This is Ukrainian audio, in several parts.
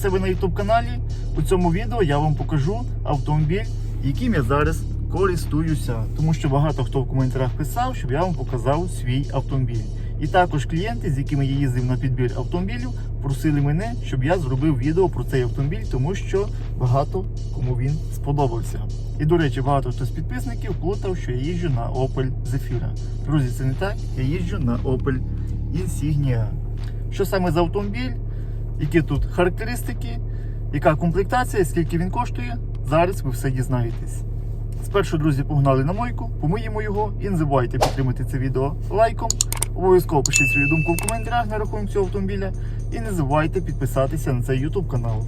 всіх вітаю в себе на YouTube каналі. У цьому відео я вам покажу автомобіль, яким я зараз користуюся. Тому що багато хто в коментарях писав, щоб я вам показав свій автомобіль. І також клієнти, з якими я їздив на підбір автомобілів, просили мене, щоб я зробив відео про цей автомобіль, тому що багато кому він сподобався. І до речі, багато хто з підписників плутав, що я їжджу на Opel Zafira. Друзі, це не так. Я їжджу на Opel Insignia. Що саме за автомобіль? Які тут характеристики, яка комплектація, скільки він коштує. Зараз ви все дізнаєтесь. Спершу, друзі, погнали на мойку, помиємо його і не забувайте підтримати це відео лайком. Обов'язково пишіть свою думку в коментарях на рахунок цього автомобіля. І не забувайте підписатися на цей YouTube канал.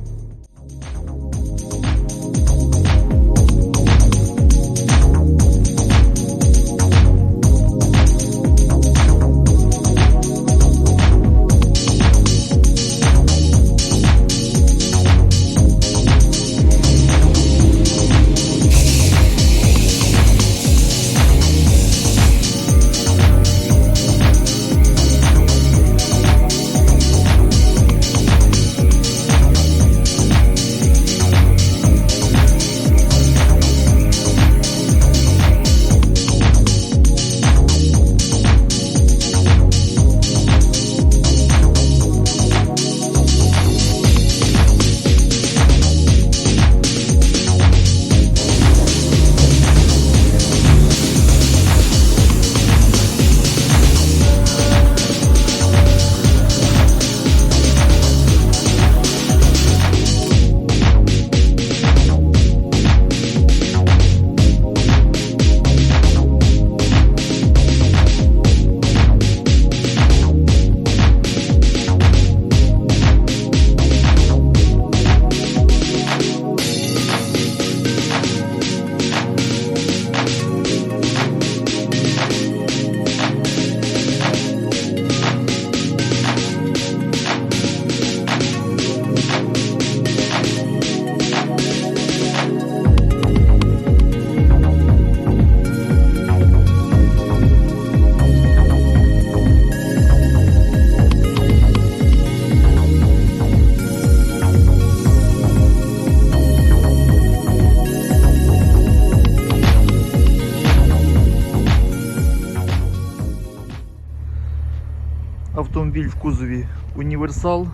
В кузові Універсал,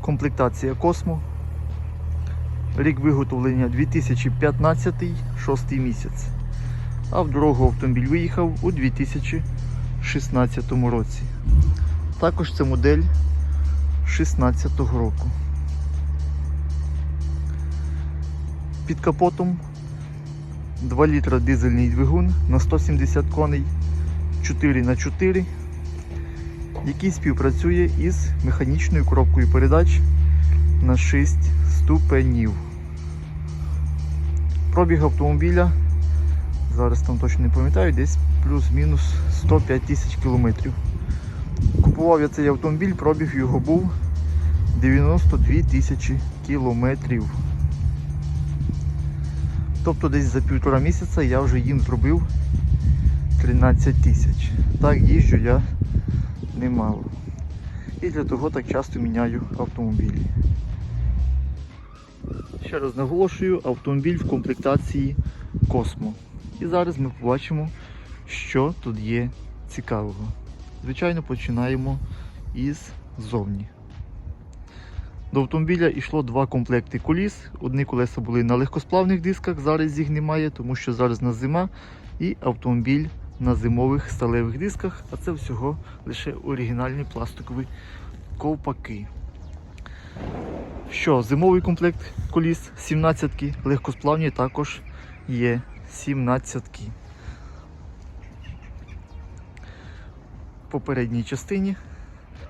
комплектація Космо. Рік виготовлення 2015 6 місяць. А в дорогу автомобіль виїхав у 2016 році. Також це модель 2016 року. Під капотом 2 літра дизельний двигун на 170 коней 4 х 4 який співпрацює із механічною коробкою передач на 6 ступенів. Пробіг автомобіля, зараз там точно не пам'ятаю, десь плюс-мінус 105 тисяч кілометрів. Купував я цей автомобіль, пробіг його був 92 тисячі кілометрів. Тобто десь за півтора місяця я вже їм зробив 13 тисяч. Так їжджу я немало. І для того так часто міняю автомобілі. Ще раз наголошую, автомобіль в комплектації Космо. І зараз ми побачимо, що тут є цікавого. Звичайно, починаємо із зовні. До автомобіля йшло два комплекти коліс. Одні колеса були на легкосплавних дисках, зараз їх немає, тому що зараз на зима і автомобіль на зимових сталевих дисках, а це всього лише оригінальні пластикові ковпаки. Що, зимовий комплект коліс 17-ки, легкосплавні також є 17-ки. В попередній частині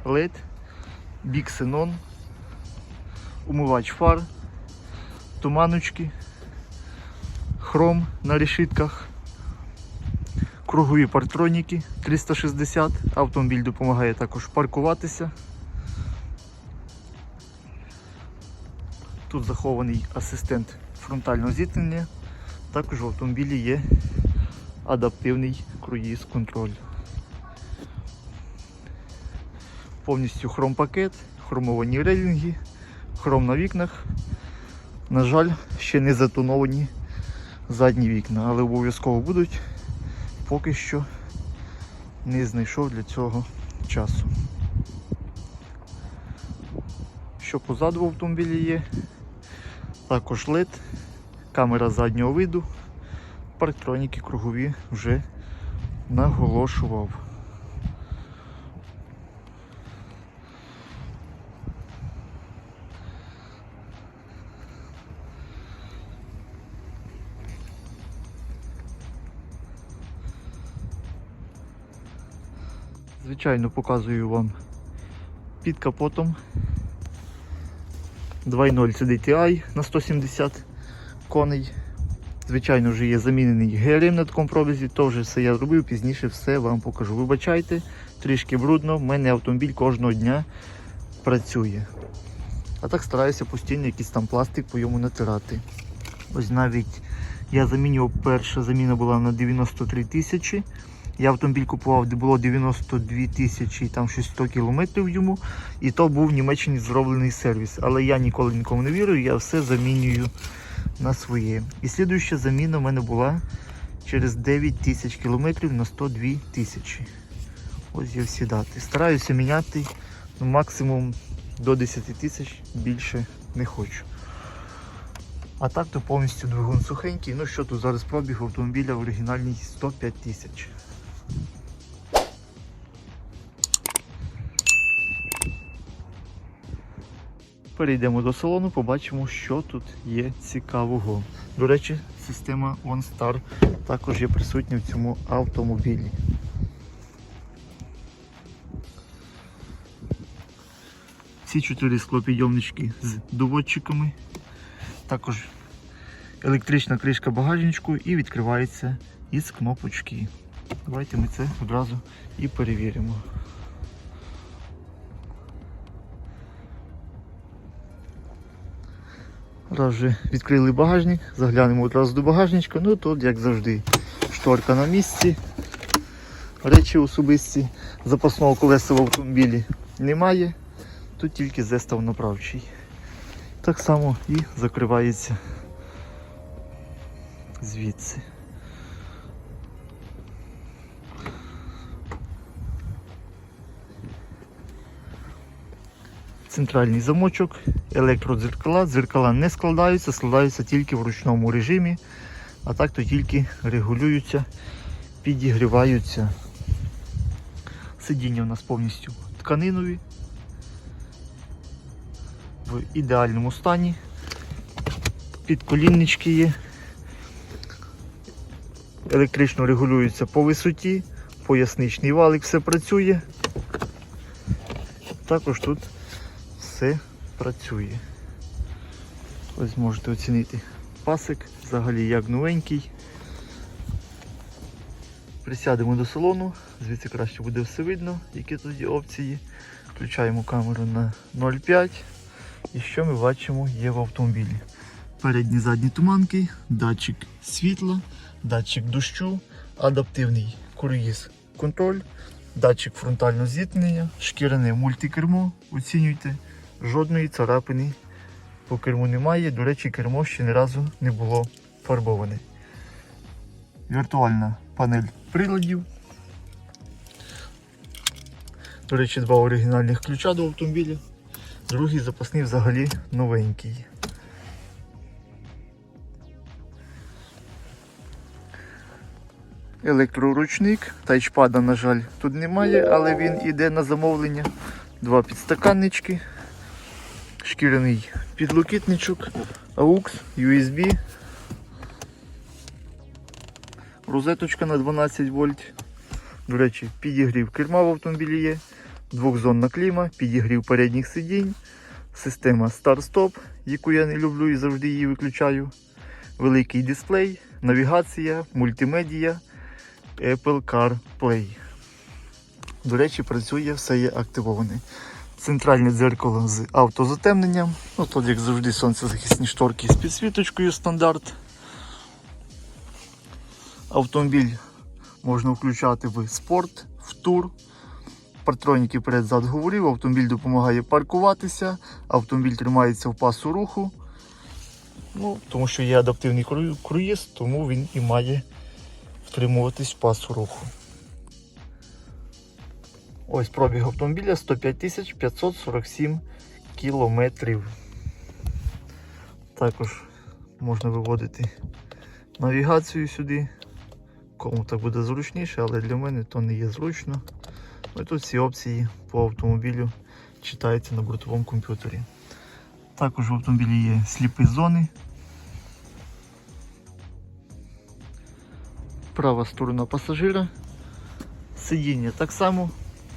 LED, біксенон, умивач фар, туманочки, хром на решітках кругові партроніки 360. Автомобіль допомагає також паркуватися. Тут захований асистент фронтального зіткнення. Також в автомобілі є адаптивний круїз контроль. Повністю хром-пакет, хромовані рейлінги, хром на вікнах. На жаль, ще не затоновані задні вікна, але обов'язково будуть. Поки що не знайшов для цього часу. Що позаду в автомобілі є? Також LED, камера заднього виду, парктроніки кругові вже наголошував. Звичайно, показую вам під капотом 2.0 CDTI на 170 коней. Звичайно, вже є замінений ГРМ на такому пробізі, то вже все я зробив, пізніше все вам покажу. Вибачайте, трішки брудно, в мене автомобіль кожного дня працює. А так стараюся постійно якийсь там пластик по йому натирати. Ось навіть я замінював, перша заміна була на 93 тисячі. Я автомобіль купував, де було 92 тисячі, там щось 100 кілометрів йому. І то був в Німеччині зроблений сервіс. Але я ніколи нікому не вірю, я все замінюю на своє. І слідуюча заміна в мене була через 9 тисяч кілометрів на 102 тисячі. Ось є всі дати. Стараюся міняти ну, максимум до 10 тисяч, більше не хочу. А так то повністю двигун сухенький. Ну що тут зараз пробіг автомобіля в оригінальній 105 тисяч. Перейдемо до салону, побачимо, що тут є цікавого. До речі, система OnStar також є присутня в цьому автомобілі. Ці чотири склопідйомнички з доводчиками. Також електрична кришка багажничку і відкривається із кнопочки. Давайте ми це одразу і перевіримо. Раз вже відкрили багажник, заглянемо одразу до багажничка. Ну тут, як завжди, шторка на місці, речі особисті, запасного колеса в автомобілі немає. Тут тільки зестав направчий. Так само і закривається звідси. Центральний замочок, електродзеркала. Дзеркала не складаються, складаються тільки в ручному режимі, а так то тільки регулюються, підігріваються. Сидіння у нас повністю тканинові, в ідеальному стані. Підколіннички є. Електрично регулюються по висоті, поясничний валик, все працює. Також тут все працює. Ось можете оцінити пасик, взагалі як новенький. Присядемо до салону, звідси краще буде все видно, які тут опції. Включаємо камеру на 0,5. І що ми бачимо є в автомобілі? Передні задні туманки, датчик світла, датчик дощу, адаптивний круїз контроль, датчик фронтального зіткнення, шкіряне мультикермо. Оцінюйте, жодної царапини по керму немає. До речі, кермо ще ні разу не було фарбоване. Віртуальна панель приладів. До речі, два оригінальних ключа до автомобіля. Другий запасний взагалі новенький. Електроручник, тачпада, на жаль, тут немає, але він іде на замовлення. Два підстаканнички, шкіряний підлокітничок, AUX, USB, розеточка на 12 вольт. До речі, підігрів керма в автомобілі є, двохзонна кліма, підігрів передніх сидінь, система старт-стоп, яку я не люблю і завжди її виключаю. Великий дисплей, навігація, мультимедія, Apple CarPlay. До речі, працює, все є активоване. Центральне дзеркало з автозатемненням. Ну, тут, як завжди, сонцезахисні шторки з підсвіточкою стандарт. Автомобіль можна включати в спорт, в тур. партроніки перед-зад говорив, автомобіль допомагає паркуватися, автомобіль тримається в пасу руху. Ну, тому що є адаптивний круїз, тому він і має втримуватись в пасу руху. Ось пробіг автомобіля 105 547 кілометрів. Також можна виводити навігацію сюди. Кому так буде зручніше, але для мене то не є зручно. Ось тут всі опції по автомобілю читаються на бортовому комп'ютері. Також в автомобілі є сліпі зони. Права сторона пасажира. Сидіння так само,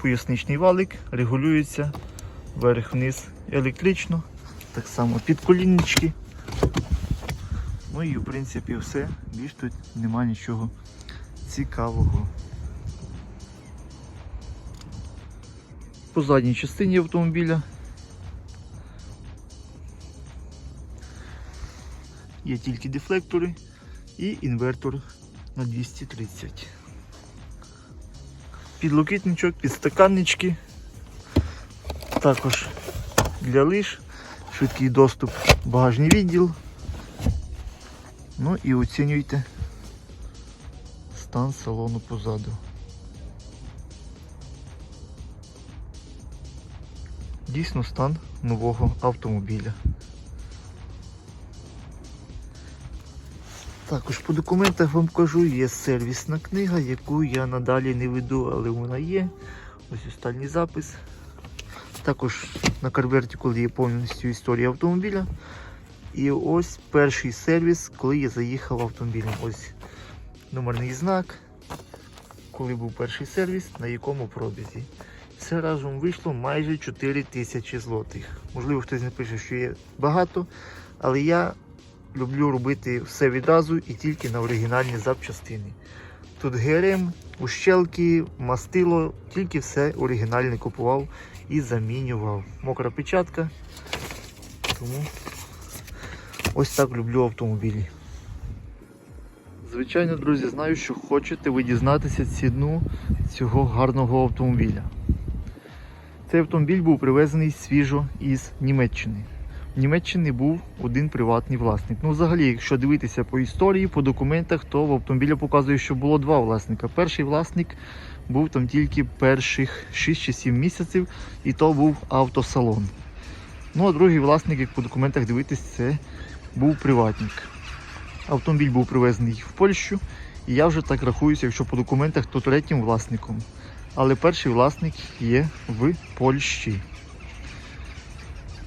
поясничний валик регулюється вверх-вниз електрично, так само підколіннички. Ну і в принципі все, більш тут нема нічого цікавого. По задній частині автомобіля є тільки дефлектори і інвертор на 230. Підлокітничок, підстаканнички. Також для лиш, швидкий доступ, багажний відділ. Ну і оцінюйте стан салону позаду. Дійсно стан нового автомобіля. Також по документах вам кажу, є сервісна книга, яку я надалі не веду, але вона є. Ось останній запис. Також на карверті, коли є повністю історія автомобіля. І ось перший сервіс, коли я заїхав автомобілем. Ось номерний знак, коли був перший сервіс, на якому пробізі. Все разом вийшло майже 4 тисячі злотих. Можливо, хтось не пише, що є багато, але я люблю робити все відразу і тільки на оригінальні запчастини. Тут ГРМ, ущелки, мастило, тільки все оригінальне купував і замінював. Мокра печатка. Тому ось так люблю автомобілі. Звичайно, друзі, знаю, що хочете ви дізнатися ціну цього гарного автомобіля. Цей автомобіль був привезений свіжо із Німеччини. В Німеччині був один приватний власник. Ну, взагалі, якщо дивитися по історії, по документах, то в автомобілі показує, що було два власника. Перший власник був там тільки перших 6 чи 7 місяців, і то був автосалон. Ну, а другий власник, як по документах дивитись, це був приватник. Автомобіль був привезений в Польщу, і я вже так рахуюся, якщо по документах, то третім власником. Але перший власник є в Польщі.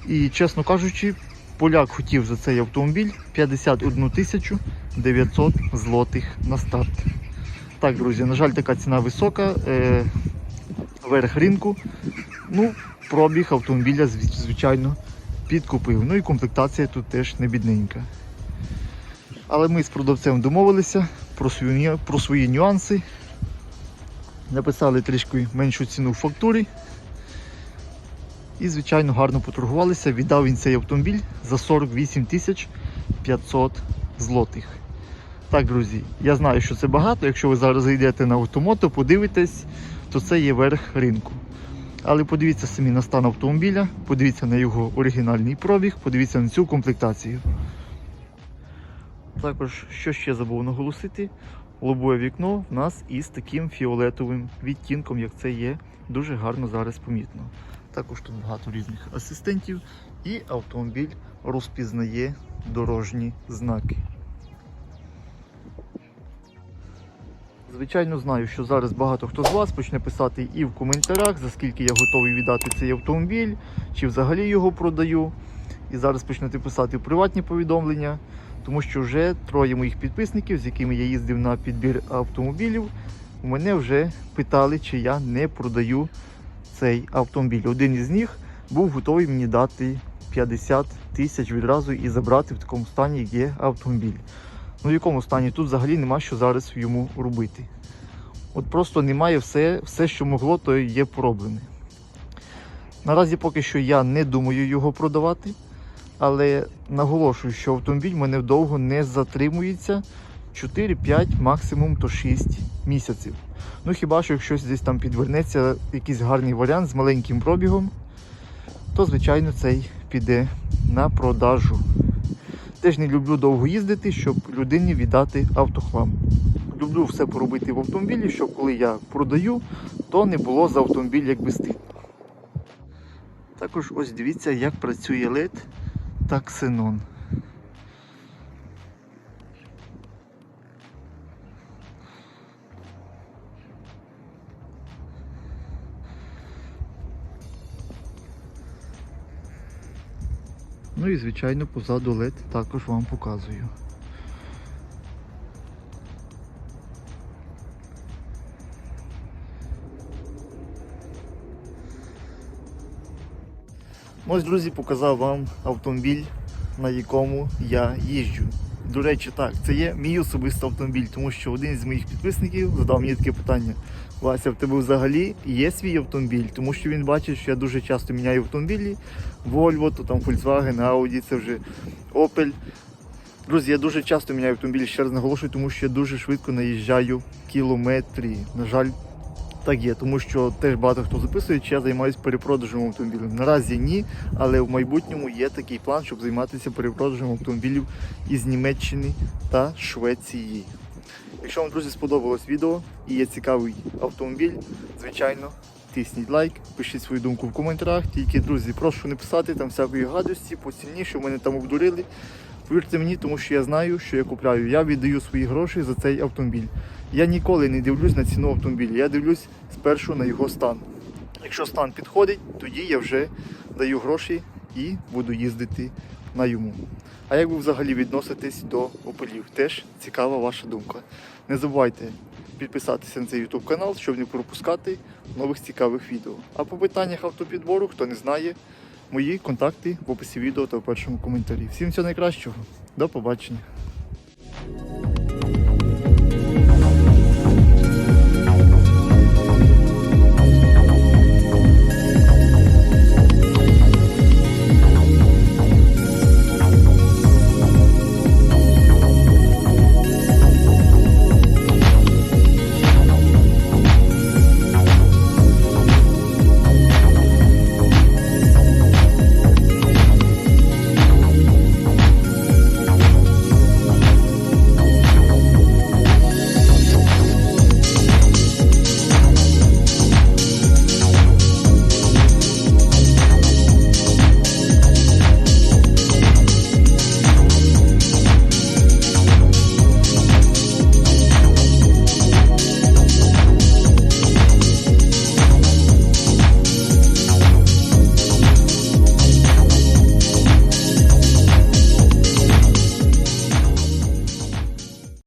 І, чесно кажучи, поляк хотів за цей автомобіль 51 тисячу 900 злотих на старт. Так, друзі, на жаль, така ціна висока. Е, верх ринку. Ну, пробіг автомобіля, звичайно, підкупив. Ну і комплектація тут теж не бідненька. Але ми з продавцем домовилися про свої, про свої нюанси. Написали трішки меншу ціну в фактурі. І, звичайно, гарно поторгувалися. Віддав він цей автомобіль за 48 тисяч 500 злотих. Так, друзі, я знаю, що це багато. Якщо ви зараз зайдете на автомото, подивитесь, то це є верх ринку. Але подивіться самі на стан автомобіля, подивіться на його оригінальний пробіг, подивіться на цю комплектацію. Також, що ще забув наголосити, лобове вікно в нас із таким фіолетовим відтінком, як це є, дуже гарно зараз помітно. Також тут багато різних асистентів і автомобіль розпізнає дорожні знаки. Звичайно, знаю, що зараз багато хто з вас почне писати і в коментарях, за скільки я готовий віддати цей автомобіль, чи взагалі його продаю. І зараз почнете писати в приватні повідомлення, тому що вже троє моїх підписників, з якими я їздив на підбір автомобілів, у мене вже питали, чи я не продаю цей автомобіль. Один із них був готовий мені дати 50 тисяч відразу і забрати в такому стані, як є автомобіль. Ну в якому стані тут взагалі нема що зараз йому робити. От просто немає все, все, що могло, то є проблене. Наразі поки що я не думаю його продавати, але наголошую, що автомобіль мене довго не затримується. 4-5, максимум то 6 місяців. Ну хіба що якщо десь там підвернеться якийсь гарний варіант з маленьким пробігом, то звичайно цей піде на продажу. Теж не люблю довго їздити, щоб людині віддати автохлам. Люблю все поробити в автомобілі, щоб коли я продаю, то не було за автомобіль якби стидно. Також ось дивіться, як працює LED та Xenon. Ну і звичайно позаду лед також вам показую. Ну, Ось, друзі, показав вам автомобіль, на якому я їжджу. До речі, так, це є мій особистий автомобіль, тому що один з моїх підписників задав мені таке питання: Вася, в тебе взагалі є свій автомобіль? Тому що він бачить, що я дуже часто міняю автомобілі. Volvo, то там Volkswagen, Audi, це вже Opel. Друзі, я дуже часто міняю автомобіль, ще раз наголошую, тому що я дуже швидко наїжджаю кілометрі. На жаль, так є, тому що теж багато хто записує, чи я займаюся перепродажем автомобілів. Наразі ні, але в майбутньому є такий план, щоб займатися перепродажем автомобілів із Німеччини та Швеції. Якщо вам, друзі, сподобалось відео і є цікавий автомобіль, звичайно, тисніть лайк, пишіть свою думку в коментарях. Тільки, друзі, прошу не писати там всякої гадості по що мене там обдурили. Повірте мені, тому що я знаю, що я купляю. Я віддаю свої гроші за цей автомобіль. Я ніколи не дивлюсь на ціну автомобіля. Я дивлюсь спершу на його стан. Якщо стан підходить, тоді я вже даю гроші і буду їздити на йому. А як ви взагалі відноситесь до опелів? Теж цікава ваша думка. Не забувайте підписатися на цей YouTube канал, щоб не пропускати нових цікавих відео. А по питаннях автопідбору, хто не знає, мої контакти в описі відео та в першому коментарі. Всім всього найкращого. До побачення.